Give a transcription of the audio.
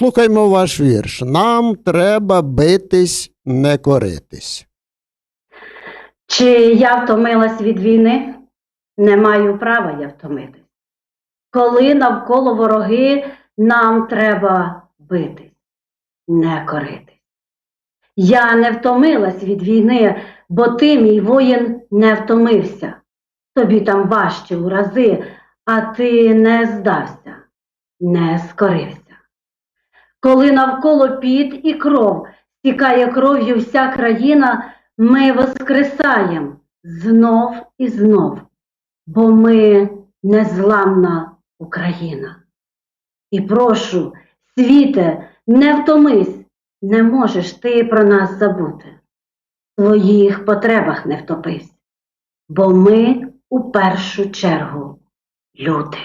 Слухаймо ваш вірш. Нам треба битись, не коритись. Чи я втомилась від війни? Не маю права я втомитись. Коли навколо вороги, нам треба битись, не коритись. Я не втомилась від війни, бо ти, мій воїн, не втомився. Тобі там важче у рази, а ти не здався, не скорився. Коли навколо піт і кров стікає кров'ю вся країна, ми воскресаєм знов і знов, бо ми незламна Україна. І прошу, світе, не втомись, не можеш ти про нас забути. В твоїх потребах не втопись, бо ми у першу чергу люди.